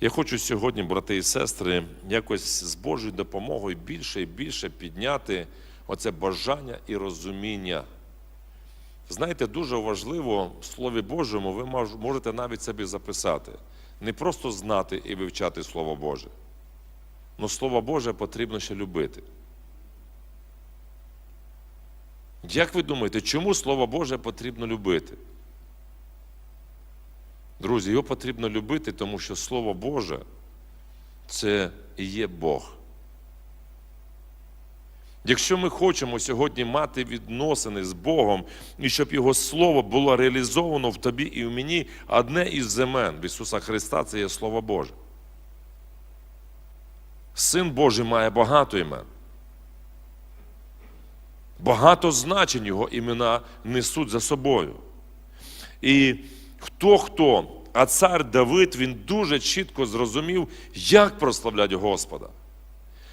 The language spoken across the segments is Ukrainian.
Я хочу сьогодні, брати і сестри, якось з Божою допомогою більше і більше підняти оце бажання і розуміння. Знаєте, дуже важливо в Слові Божому, ви можете навіть собі записати. Не просто знати і вивчати Слово Боже. але Слово Боже потрібно ще любити. Як ви думаєте, чому Слово Боже потрібно любити? Друзі, його потрібно любити, тому що Слово Боже це і є Бог. Якщо ми хочемо сьогодні мати відносини з Богом, і щоб Його Слово було реалізовано в тобі і в мені, одне із земен в Ісуса Христа це є Слово Боже. Син Божий має багато імен. Багато значень його імена несуть за собою. І хто хто, а цар Давид він дуже чітко зрозумів, як прославляти Господа.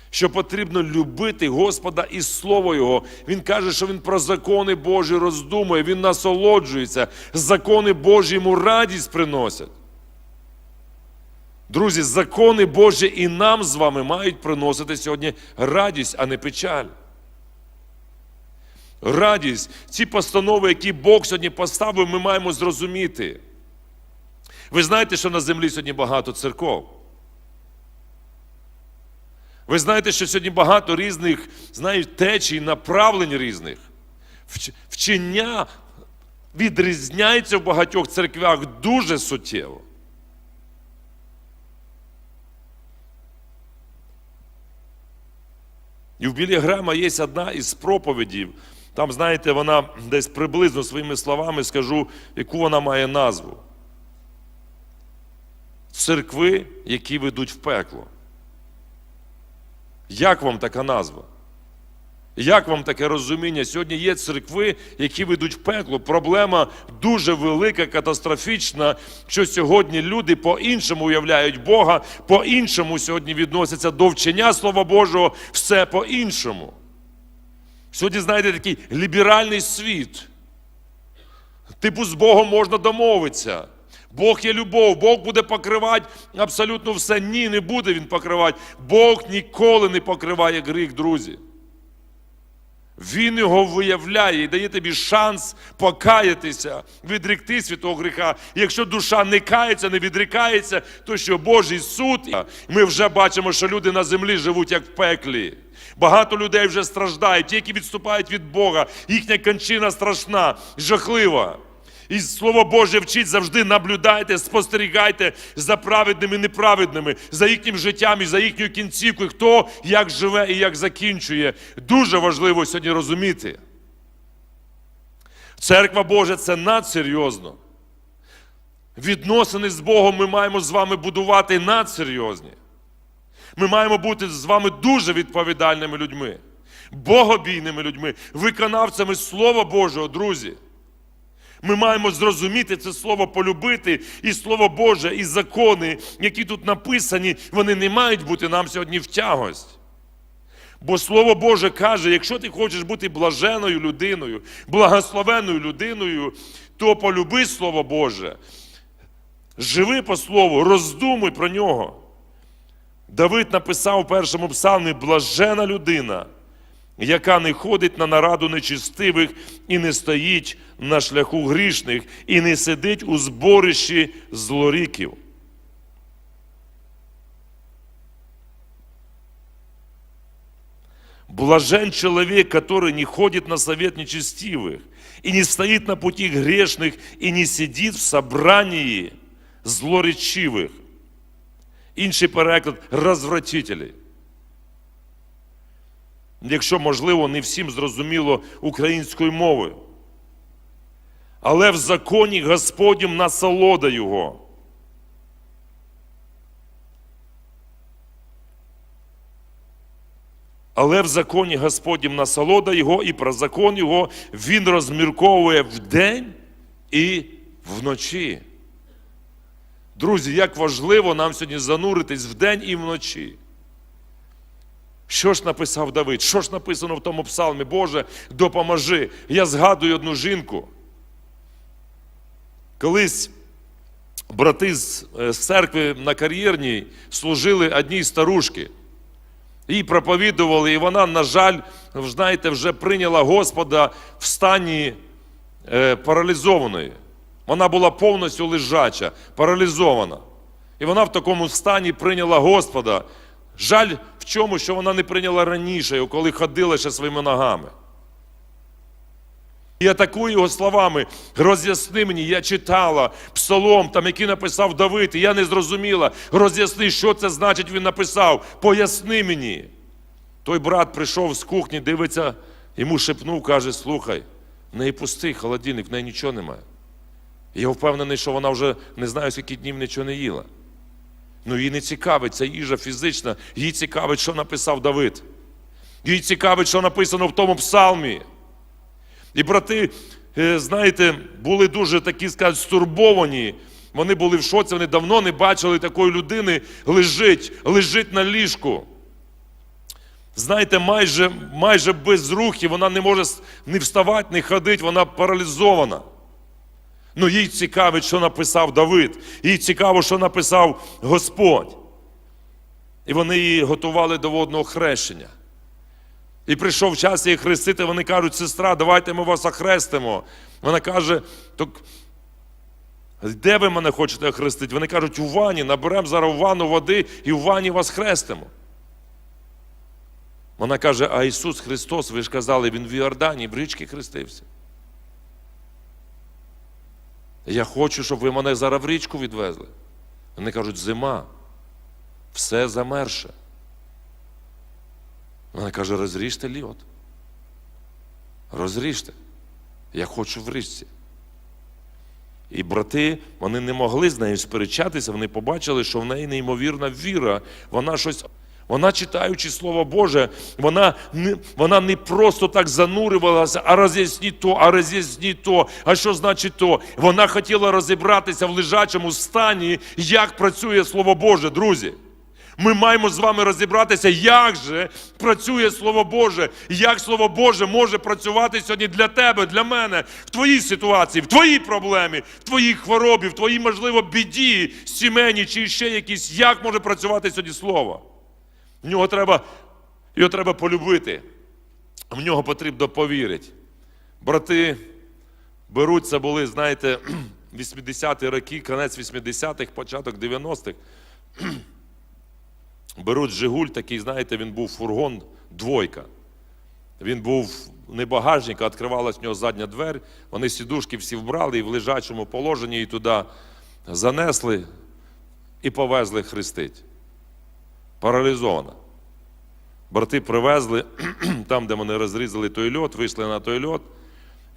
Що потрібно любити Господа і Слово Його. Він каже, що він про закони Божі роздумує, він насолоджується, закони Божі йому радість приносять. Друзі, закони Божі і нам з вами мають приносити сьогодні радість, а не печаль. Радість, ці постанови, які Бог сьогодні поставив, ми маємо зрозуміти. Ви знаєте, що на землі сьогодні багато церков. Ви знаєте, що сьогодні багато різних, знаєте, течій, направлень різних. Вчення відрізняється в багатьох церквях дуже суттєво. І в Білі Грама є одна із проповідів. Там, знаєте, вона десь приблизно своїми словами скажу, яку вона має назву. Церкви, які ведуть в пекло. Як вам така назва? Як вам таке розуміння? Сьогодні є церкви, які ведуть в пекло. Проблема дуже велика, катастрофічна, що сьогодні люди по-іншому уявляють Бога, по-іншому сьогодні відносяться до вчення Слова Божого, все по-іншому. Сьогодні, знаєте, такий ліберальний світ. Типу, з Богом можна домовитися. Бог є любов, Бог буде покривати абсолютно все. Ні, не буде Він покривати. Бог ніколи не покриває гріх, друзі. Він його виявляє і дає тобі шанс покаятися, відріктись від того гріха. І якщо душа не кається, не відрікається, то що Божий суд, ми вже бачимо, що люди на землі живуть як в пеклі. Багато людей вже страждають, ті, які відступають від Бога, їхня кончина страшна, жахлива. І Слово Боже вчить завжди наблюдайте, спостерігайте за праведними і неправедними, за їхнім життям і за їхньою кінцівкою, хто як живе і як закінчує. Дуже важливо сьогодні розуміти. Церква Божа це надсерйозно. Відносини з Богом ми маємо з вами будувати надсерйозні. Ми маємо бути з вами дуже відповідальними людьми, богобійними людьми, виконавцями Слова Божого, друзі. Ми маємо зрозуміти це слово полюбити, і слово Боже, і закони, які тут написані, вони не мають бути нам сьогодні в тягость. Бо Слово Боже каже, якщо ти хочеш бути блаженою людиною, благословеною людиною, то полюби Слово Боже. Живи по Слову, роздумуй про нього. Давид написав у першому псалмі блажена людина, яка не ходить на нараду нечистивих і не стоїть на шляху грішних, і не сидить у зборищі злоріків. Блажен человек, который не ходит на совет нечестивых, и не стоит на пути грешных, и не сидит в собрании злоречивых. Інший переклад розвратителей. Якщо, можливо, не всім зрозуміло українською мовою. Але в законі Господнім насолода Його. Але в законі Господнім насолода Його, і про закон Його Він розмірковує вдень і вночі. Друзі, як важливо нам сьогодні зануритись вдень і вночі. Що ж написав Давид? Що ж написано в тому псалмі? Боже, допоможи. Я згадую одну жінку. Колись брати з, е, церкви на кар'єрній служили одній старушки. Їй проповідували, і вона, на жаль, знаєте, вже прийняла Господа в стані е, паралізованої. Вона була повністю лежача, паралізована. І вона в такому стані прийняла Господа. Жаль в чому, що вона не прийняла раніше, коли ходила ще своїми ногами. І атакую його словами, роз'ясни мені, я читала псалом, там, який написав Давид, і я не зрозуміла. Роз'ясни, що це значить, він написав. Поясни мені. Той брат прийшов з кухні, дивиться, йому шепнув, каже: слухай, в неї пустий холодильник, в неї нічого немає. І Я впевнений, що вона вже не знаю, скільки днів нічого не їла. Ну їй не цікавить ця їжа фізична, їй цікавить, що написав Давид. Їй цікавить, що написано в тому псалмі. І брати, е, знаєте, були дуже такі, скажуть, стурбовані. Вони були в шоці, вони давно не бачили такої людини лежить, лежить на ліжку. Знаєте, майже, майже без рухів, вона не може не вставати, не ходити, вона паралізована. Ну їй цікавить, що написав Давид, їй цікаво, що написав Господь. І вони її готували до водного хрещення. І прийшов час її хрестити, вони кажуть, сестра, давайте ми вас охрестимо. Вона каже, так де ви мене хочете охрестити? Вони кажуть, у ванні, наберемо зараз в ванну води і в ванні вас хрестимо. Вона каже, а Ісус Христос, ви ж казали, Він в Іордані, в річці хрестився. Я хочу, щоб ви мене зараз в річку відвезли. Вони кажуть, зима, все замерше. Вона каже, розріжте льот. Розріжте. Я хочу в річці. І брати, вони не могли з нею сперечатися, вони побачили, що в неї неймовірна віра. Вона щось. Вона, читаючи Слово Боже, вона не, вона не просто так занурювалася, а роз'ясніть то, а роз'ясніть то, а що значить то. Вона хотіла розібратися в лежачому стані, як працює Слово Боже, друзі. Ми маємо з вами розібратися, як же працює Слово Боже, як Слово Боже може працювати сьогодні для тебе, для мене, в твоїй ситуації, в твоїй проблемі, в твоїй хворобі, в твоїй, можливо, біді, сімейній чи ще якісь. Як може працювати сьогодні Слово? В нього треба, його треба полюбити, в нього потрібно повірити. Брати беруться були, знаєте, 80-ті роки, кінець 80-х, початок 90-х. Беруть Жигуль, такий, знаєте, він був фургон двойка. Він був не багажник, а відкривалась в нього задня двері. Вони сідушки всі вбрали і в лежачому положенні і туди занесли і повезли хрестить. Паралізована. Брати привезли, там, де вони розрізали той льот, вийшли на той льот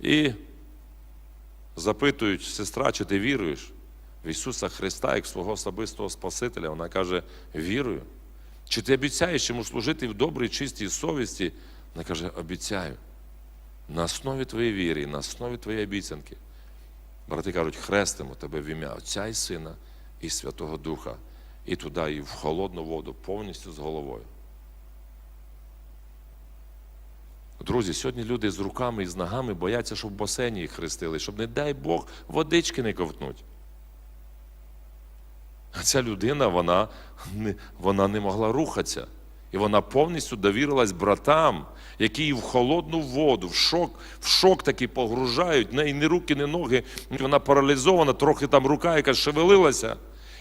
і запитують, сестра, чи ти віруєш в Ісуса Христа як свого особистого Спасителя? Вона каже, вірую. Чи ти обіцяєш йому служити в добрій, чистій совісті? Вона каже, обіцяю. На основі твоєї віри, на основі твоєї обіцянки. Брати кажуть, хрестимо тебе в ім'я Отця і Сина і Святого Духа. І туди, і в холодну воду, повністю з головою. Друзі, сьогодні люди з руками і з ногами бояться, щоб в басейні їх хрестили, щоб, не дай Бог, водички не ковтнуть. А ця людина, вона не, вона не могла рухатися. І вона повністю довірилась братам, які її в холодну воду, в шок, в шок таки погружають, неї ні руки, ні ноги. Вона паралізована, трохи там рука якась шевелилася.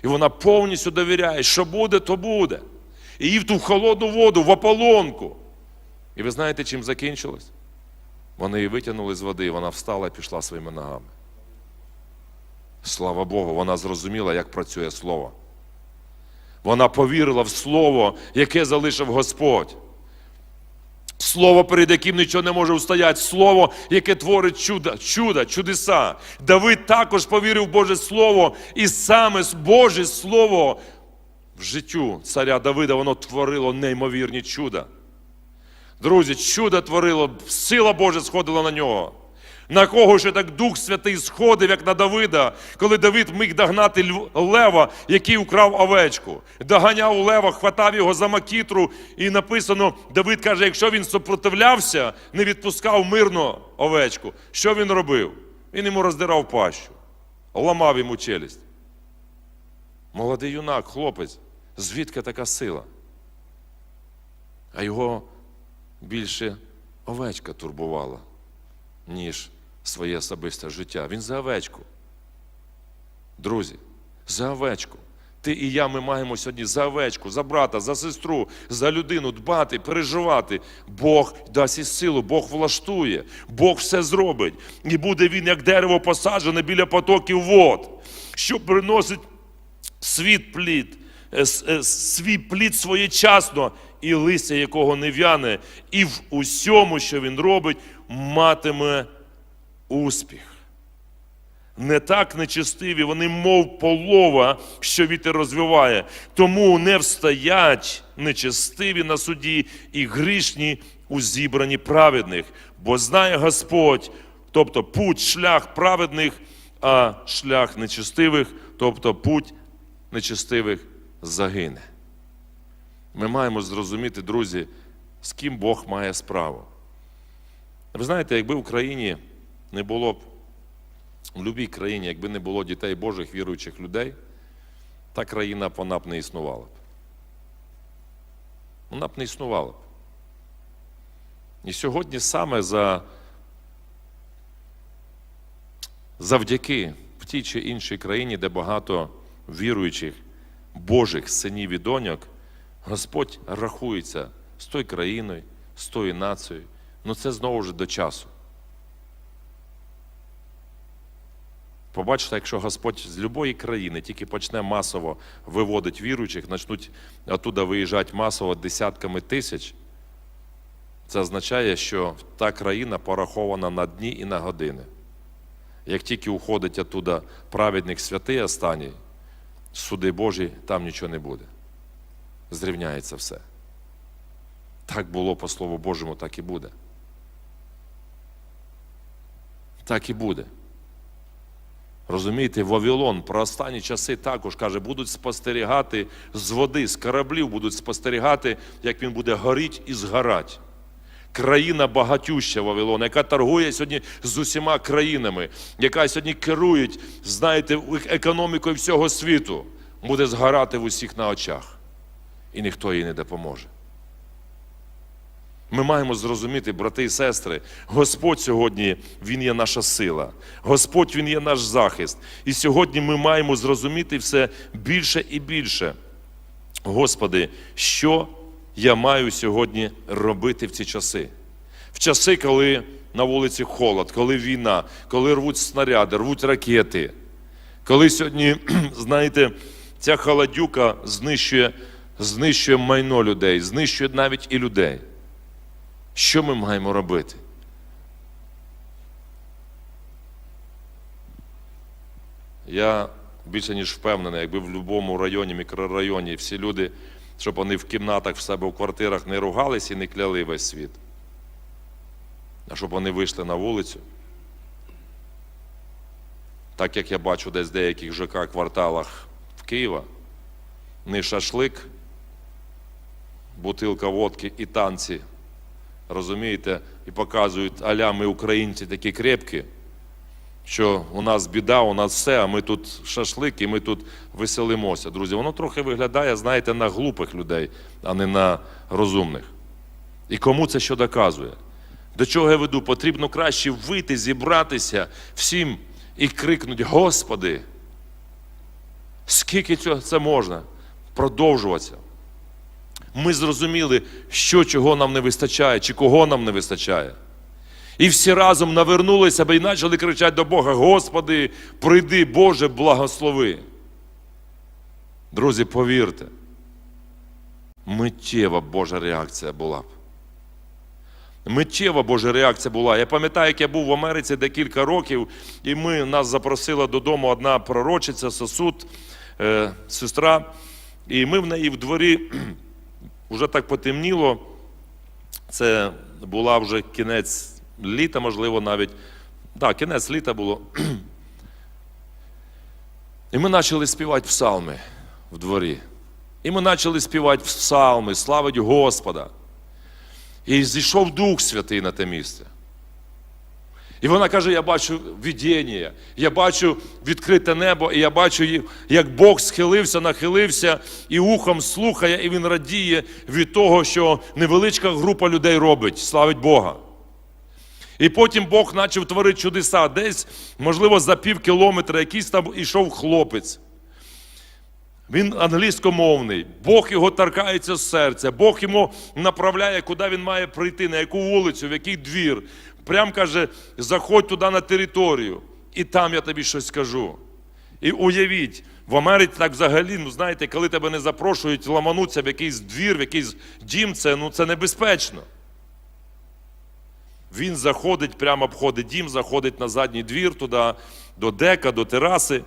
І вона повністю довіряє, що буде, то буде. І її в ту холодну воду, в ополонку. І ви знаєте, чим закінчилось? Вони її витягнули з води, і вона встала і пішла своїми ногами. Слава Богу, вона зрозуміла, як працює Слово. Вона повірила в Слово, яке залишив Господь. Слово, перед яким нічого не може устояти, Слово, яке творить чуда, чудо, чудеса. Давид також повірив в Боже Слово, і саме Боже Слово в життю царя Давида воно творило неймовірні чуда. Друзі, чудо творило, сила Божа сходила на нього. На кого ще так Дух Святий сходив, як на Давида, коли Давид міг догнати лева, який украв овечку. Доганяв лева, хватав його за макітру, і написано: Давид каже, якщо він супротивлявся, не відпускав мирно овечку. Що він робив? Він йому роздирав пащу, ламав йому челюсть. Молодий юнак, хлопець, звідки така сила? А його більше овечка турбувала, ніж своє особисте життя. Він за овечку. Друзі, за овечку. Ти і я ми маємо сьогодні за овечку, за брата, за сестру, за людину дбати, переживати. Бог дасть і силу, Бог влаштує, Бог все зробить. І буде він, як дерево посаджене біля потоків вод, що приносить світ плід, е, е, свій плід своєчасно, і листя якого не в'яне, і в усьому, що він робить, матиме успіх. Не так нечестиві, вони мов полова, що вітер розвиває. Тому не встоять нечестиві на суді і грішні у зібранні праведних. Бо знає Господь, тобто путь, шлях праведних, а шлях нечестивих, тобто путь нечестивих загине. Ми маємо зрозуміти, друзі, з ким Бог має справу. Ви знаєте, якби в Україні не було б в будь-якій країні, якби не було дітей Божих, віруючих людей, та країна б вона б не існувала б. Вона б не існувала б. І сьогодні саме за завдяки в тій чи іншій країні, де багато віруючих Божих синів і доньок, Господь рахується з тою країною, з тою нацією. Ну це знову ж до часу. Побачите, якщо Господь з будь-якої країни тільки почне масово виводити віруючих, почнуть оттуда виїжджати масово десятками тисяч, це означає, що та країна порахована на дні і на години. Як тільки уходить оттуда праведник святий останній, суди Божі, там нічого не буде. Зрівняється все. Так було по Слову Божому, так і буде. Так і буде. Розумієте, Вавилон про останні часи також каже, будуть спостерігати з води, з кораблів будуть спостерігати, як він буде горіть і згорать. Країна багатюща Вавилон, яка торгує сьогодні з усіма країнами, яка сьогодні керує, знаєте, економікою всього світу, буде згорати в усіх на очах. І ніхто їй не допоможе. Ми маємо зрозуміти, брати і сестри, Господь сьогодні Він є наша сила, Господь Він є наш захист. І сьогодні ми маємо зрозуміти все більше і більше. Господи, що я маю сьогодні робити в ці часи? В часи, коли на вулиці холод, коли війна, коли рвуть снаряди, рвуть ракети, коли сьогодні, знаєте, ця холодюка знищує, знищує майно людей, знищує навіть і людей. Що ми маємо робити? Я більше ніж впевнений, якби в будь-якому районі, мікрорайоні всі люди, щоб вони в кімнатах в себе в квартирах не ругались і не кляли весь світ, а щоб вони вийшли на вулицю. Так як я бачу десь в деяких ЖК кварталах в Києва, не шашлик, бутилка водки і танці розумієте, і показують, аля ми українці такі крепкі, що у нас біда, у нас все, а ми тут шашлик і ми тут веселимося. Друзі, воно трохи виглядає, знаєте, на глупих людей, а не на розумних. І кому це що доказує? До чого я веду? Потрібно краще вийти, зібратися всім і крикнути: Господи, скільки цього це можна? Продовжуватися ми зрозуміли, що чого нам не вистачає, чи кого нам не вистачає. І всі разом навернулися і почали кричати до Бога: Господи, прийди, Боже, благослови. Друзі, повірте, миттєва Божа реакція була б. Миттєва Божа реакція була. Я пам'ятаю, як я був в Америці декілька років, і ми нас запросила додому одна пророчиця, сосуд, е, сестра, і ми в неї в дворі. Вже так потемніло. Це була вже кінець літа, можливо, навіть. Так, да, кінець літа було. І ми почали співати псалми в дворі. І ми почали співати псалми, славить Господа. І зійшов Дух Святий на те місце. І вона каже: я бачу видіння, я бачу відкрите небо, і я бачу, як Бог схилився, нахилився і ухом слухає, і він радіє від того, що невеличка група людей робить, славить Бога. І потім Бог почав творити чудеса. Десь, можливо, за пів кілометра якийсь там ішов хлопець. Він англійськомовний, Бог його торкається з серця, Бог йому направляє, куди він має прийти, на яку вулицю, в який двір. Прям каже, заходь туди на територію, і там я тобі щось скажу. І уявіть, в Америці так взагалі, ну знаєте, коли тебе не запрошують ламануться в якийсь двір, в якийсь дім, це, ну, це небезпечно. Він заходить, прямо обходить дім, заходить на задній двір туди, до дека, до тераси.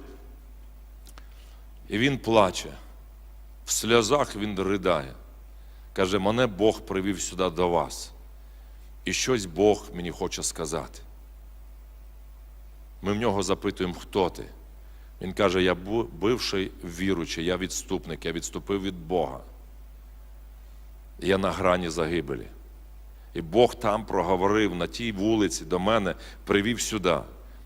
І він плаче. В сльозах він ридає. Каже, мене Бог привів сюди до вас. І щось Бог мені хоче сказати. Ми в нього запитуємо, хто ти. Він каже, я бивший віручий, я відступник, я відступив від Бога. Я на грані загибелі. І Бог там проговорив на тій вулиці до мене, привів сюди.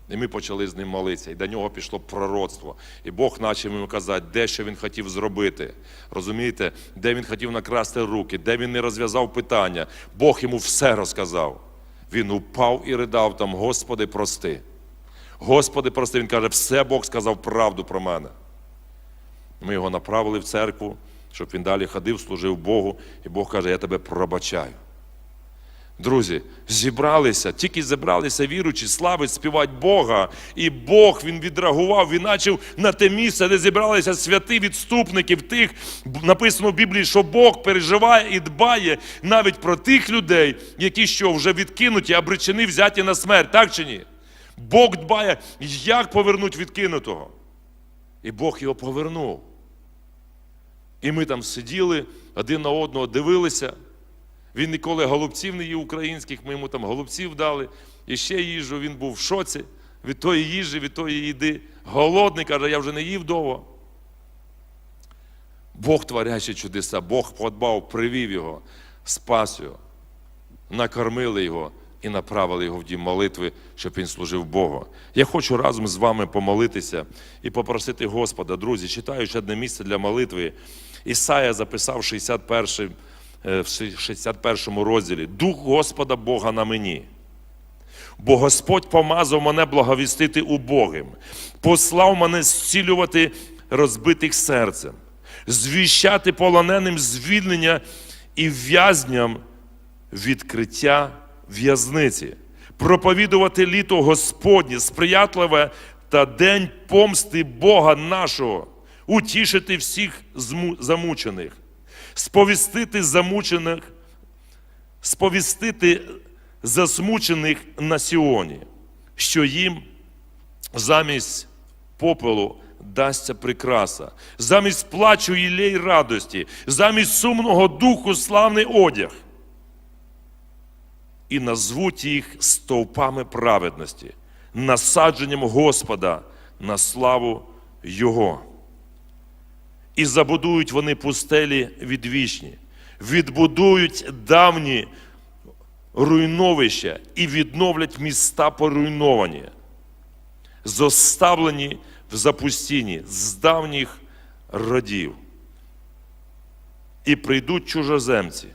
І ми почали з ним молитися. І до нього пішло пророцтво. І Бог почав йому казати, де що він хотів зробити. Розумієте, де він хотів накрасти руки, де він не розв'язав питання. Бог йому все розказав. Він упав і ридав там, Господи, прости. Господи, прости. Він каже, все Бог сказав правду про мене. Ми його направили в церкву, щоб він далі ходив, служив Богу. І Бог каже, я тебе пробачаю. Друзі, зібралися, тільки зібралися віручі, славить, співати Бога. І Бог він відреагував, він почав на те місце, де зібралися святі відступників, тих, написано в Біблії, що Бог переживає і дбає навіть про тих людей, які що вже відкинуті, обречені взяті на смерть, так чи ні? Бог дбає, як повернуть відкинутого. І Бог його повернув. І ми там сиділи, один на одного дивилися. Він ніколи голубців не їв українських, ми йому там голубців дали. І ще їжу, він був в шоці від тої їжі, від тої їди. Голодний, каже, я вже не їв довго. Бог творячі чудеса, Бог подбав, привів його, спас його, накормили його і направили його в дім молитви, щоб він служив Богу. Я хочу разом з вами помолитися і попросити Господа, друзі, читаючи одне місце для молитви, Ісая записав 61 е, в 61 розділі Дух Господа Бога на мені. Бо Господь помазав мене благовістити убогим, послав мене зцілювати розбитих серцем, звіщати полоненим звільнення і в'язням відкриття в'язниці, проповідувати літо Господнє, сприятливе та день помсти Бога нашого, утішити всіх замучених, сповістити замучених, сповістити засмучених на Сіоні, що їм замість попелу дасться прикраса, замість плачу ілей радості, замість сумного духу славний одяг. І назвуть їх стовпами праведності, насадженням Господа на славу Його. І забудують вони пустелі відвічні, відбудують давні руйновища і відновлять міста поруйновані, зоставлені в запустінні з давніх родів. І прийдуть чужоземці,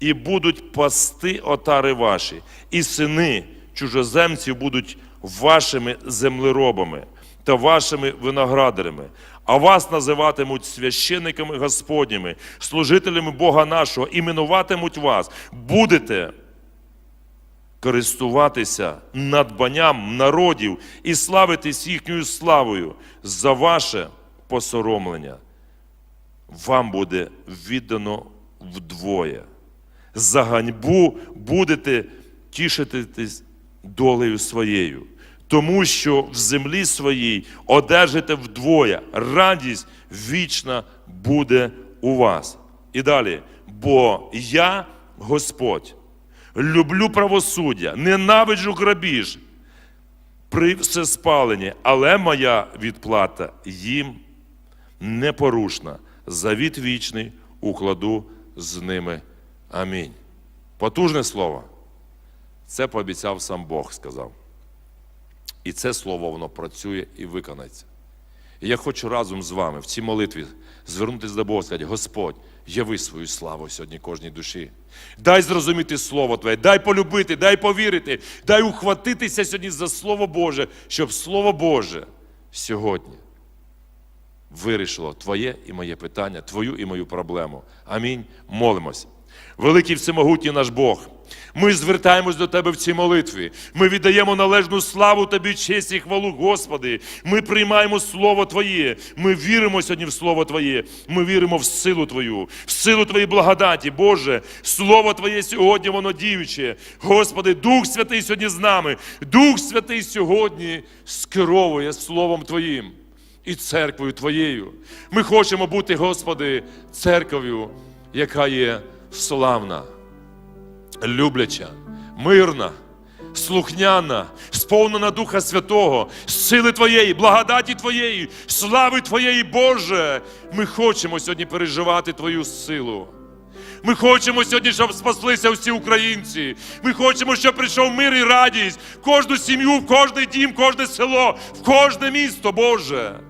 і будуть пасти отари ваші, і сини чужоземців будуть вашими землеробами та вашими виноградарями, а вас називатимуть священниками Господніми, служителями Бога нашого, іменуватимуть вас, будете користуватися надбанням народів і славитись їхньою славою за ваше посоромлення. Вам буде віддано вдвоє. За ганьбу будете тішитись долею своєю, тому що в землі своїй одержите вдвоє. Радість вічна буде у вас. І далі, бо я Господь. Люблю правосуддя, ненавиджу грабіж при всеспаленні, але моя відплата їм непорушна. Завіт вічний укладу з ними. Амінь. Потужне слово. Це пообіцяв сам Бог, сказав. І це слово воно працює і виконається. І я хочу разом з вами в цій молитві звернутися до Бога і сказати, Господь, яви свою славу сьогодні кожній душі. Дай зрозуміти Слово Твоє, дай полюбити, дай повірити, дай ухватитися сьогодні за Слово Боже, щоб Слово Боже сьогодні вирішило Твоє і моє питання, Твою і мою проблему. Амінь. Молимося. Великий всемогутній наш Бог. Ми звертаємось до Тебе в цій молитві. Ми віддаємо належну славу Тобі, честь і хвалу, Господи. Ми приймаємо Слово Твоє. Ми віримо сьогодні в Слово Твоє. Ми віримо в силу Твою, в силу Твоєї благодаті. Боже, Слово Твоє сьогодні воно діюче. Господи, Дух Святий сьогодні з нами. Дух Святий сьогодні скеровує Словом Твоїм і церквою Твоєю. Ми хочемо бути, Господи, церков'ю, яка є славна, любляча, мирна, слухняна, сповнена Духа Святого, сили Твоєї, благодаті Твоєї, слави Твоєї, Боже. Ми хочемо сьогодні переживати Твою силу. Ми хочемо сьогодні, щоб спаслися всі українці. Ми хочемо, щоб прийшов мир і радість в кожну сім'ю, в кожний дім, в кожне село, в кожне місто, Боже.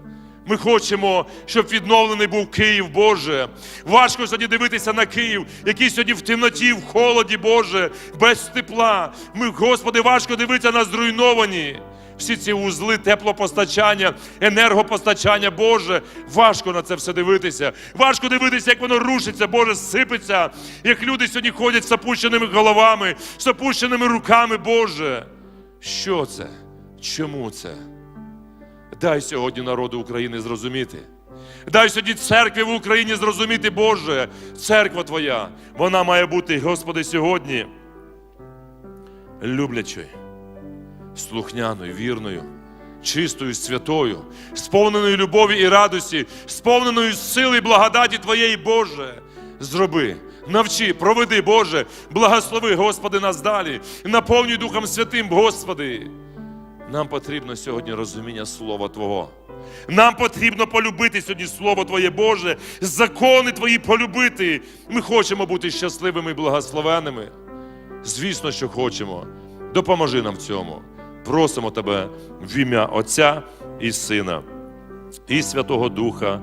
Ми хочемо, щоб відновлений був Київ, Боже. Важко сьогодні дивитися на Київ, який сьогодні в темноті, в холоді, Боже, без тепла. Ми, Господи, важко дивитися на зруйновані. Всі ці узли теплопостачання, енергопостачання, Боже, важко на це все дивитися. Важко дивитися, як воно рушиться, Боже, сипеться, як люди сьогодні ходять з опущеними головами, з опущеними руками, Боже. Що це? Чому це? Дай сьогодні народу України зрозуміти. Дай сьогодні церкві в Україні зрозуміти, Боже, церква Твоя, вона має бути, Господи, сьогодні люблячою, слухняною, вірною, чистою, святою, сповненою любові і радості, сповненою сили і благодаті Твоєї, Боже. Зроби, навчи, проведи, Боже, благослови, Господи, нас далі, наповнюй Духом Святим, Господи. Нам потрібно сьогодні розуміння Слова Твого. Нам потрібно полюбити сьогодні Слово Твоє Боже, закони Твої полюбити. Ми хочемо бути щасливими і благословенними. Звісно, що хочемо. Допоможи нам в цьому. Просимо Тебе в ім'я Отця і Сина, і Святого Духа.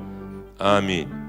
Амінь.